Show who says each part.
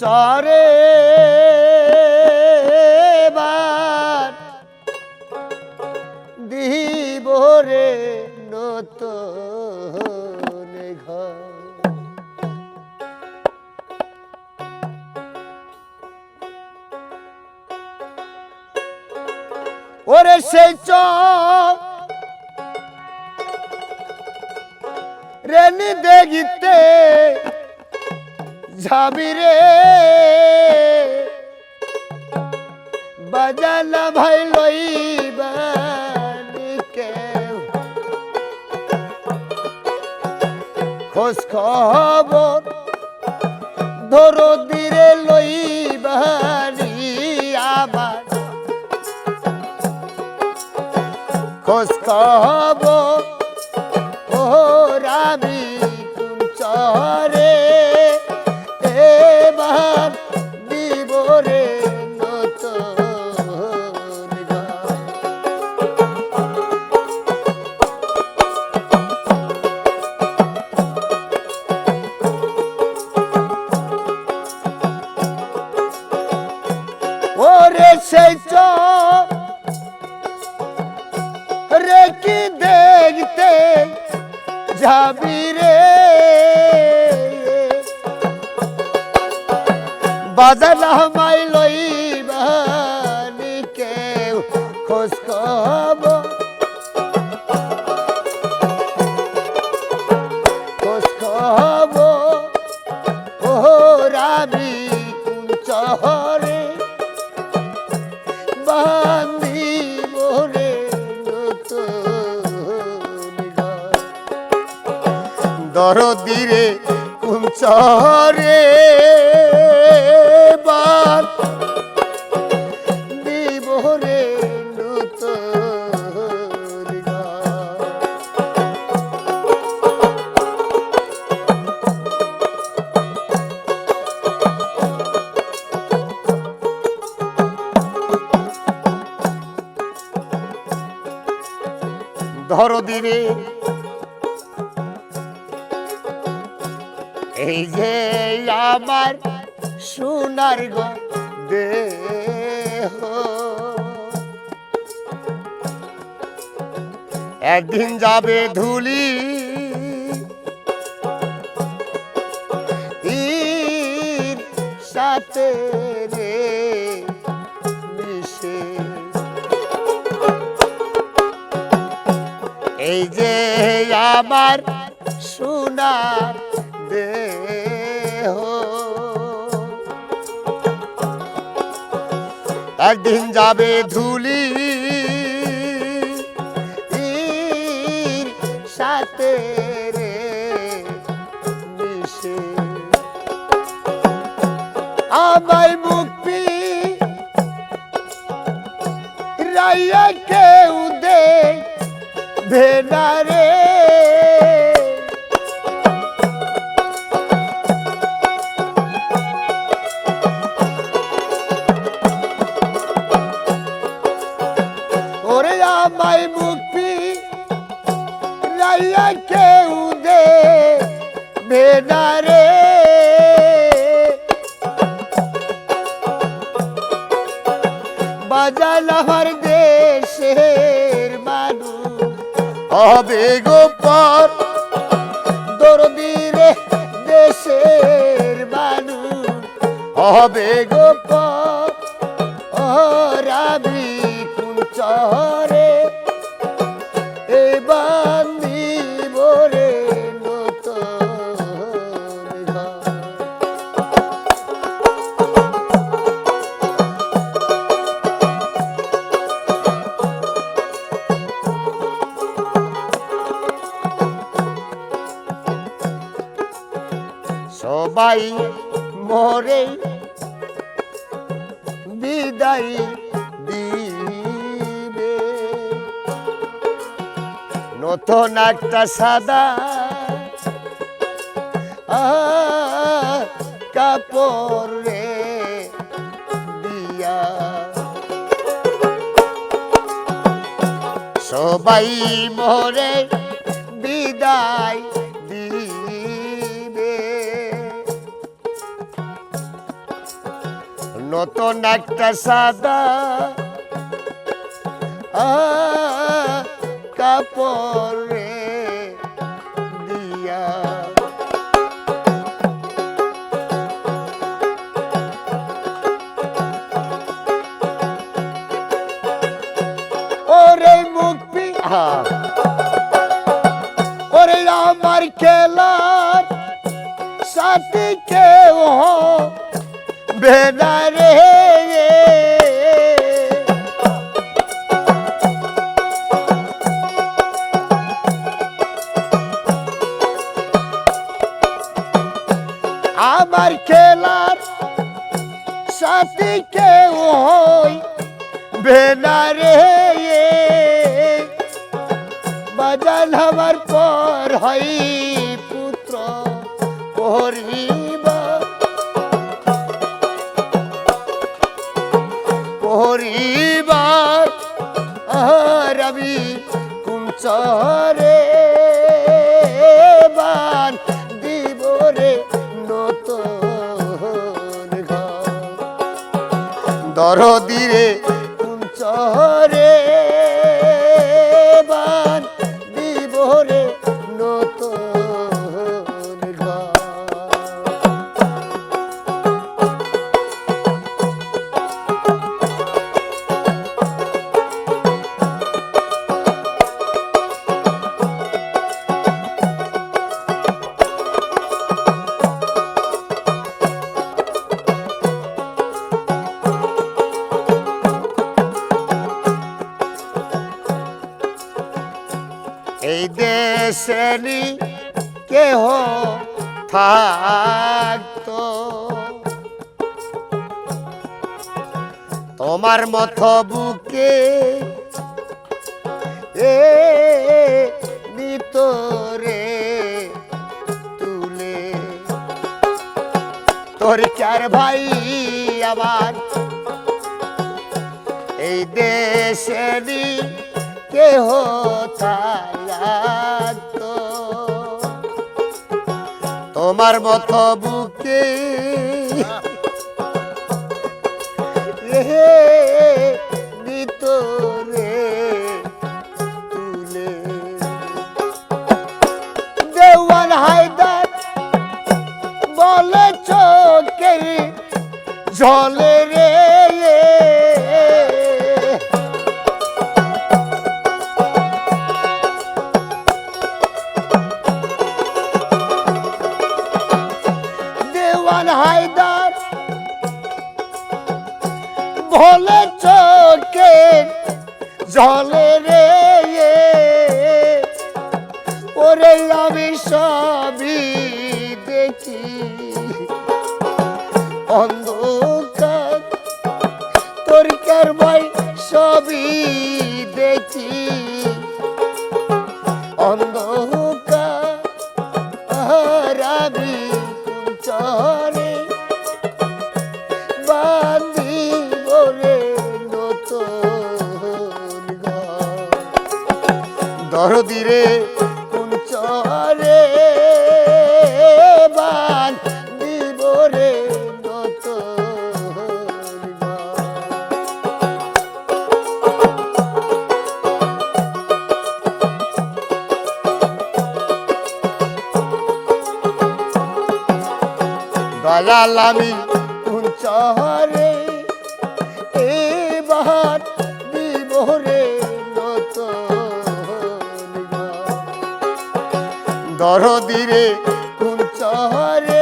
Speaker 1: চরে বার দিব রে নতুন ঘর। ওরে সেই রেনি দেখিতে যাবি রে? বাজালা ভাই লইবানি কেউ? খোঁজ খবর ধরো দিরে লইবানি আবার? খোঁজ খবর ওরাবি কোন চরে বাজার হামাই লইবানি কেউ খোঁজ খবর। খোঁজ খবর। ও রাবি কোন চহরে? বান্দি মোরে দরদিরে কুঞ্চরে বাদ দরদিরে এই যে আমার সোনার গো একদিন যাবে ধুলি। সাথে আমার সোনার দেহ। একদিন যাবে ধুলি সাথে রে মিশে। আমায় মুক্তি রাইয়া কেউ দে ভেনারে বাজাল আমার দেশের মানুষ। হবে গোপর দরদিরে দেশের মানুষ। হবে গোপর রাবি কোন সবাই মরে বিদায় দিবে। নতুন একটা সাদা কাপড় দিয়া। সবাই মরে বিদায় নতুন একটা সাদা কাপড় দিয়া। ওরে আমার খেলার সাথী কেউ বেদারে আমার খেলার সাথী কেউ হই বেনারে। বাজান হবার পর হই পুত্র পরিবার পরিবার রবি কুঞ্চরে বান দিবরে ঘর। দরদিরে নি কেহ থাকতো? তোমার মত বুকে এ নিতরে তুলে। তোর চার ভাই আবার এই দেশে নি কেহ থাকতো তোমার মত বুকে। এ নিতরে তুলে। দেওয়ান হায়দার বলে চোখের জলে। হায়দার, ভোলে চোখে জলে রে ওরে আমি সবই দেখি। অন্ধকার, তোর কার ভাই সবই দেখি। অন্ধকার দয়াল আমি কুঞ্চরে এবার বিবরে। দরদিরে কুঞ্চরে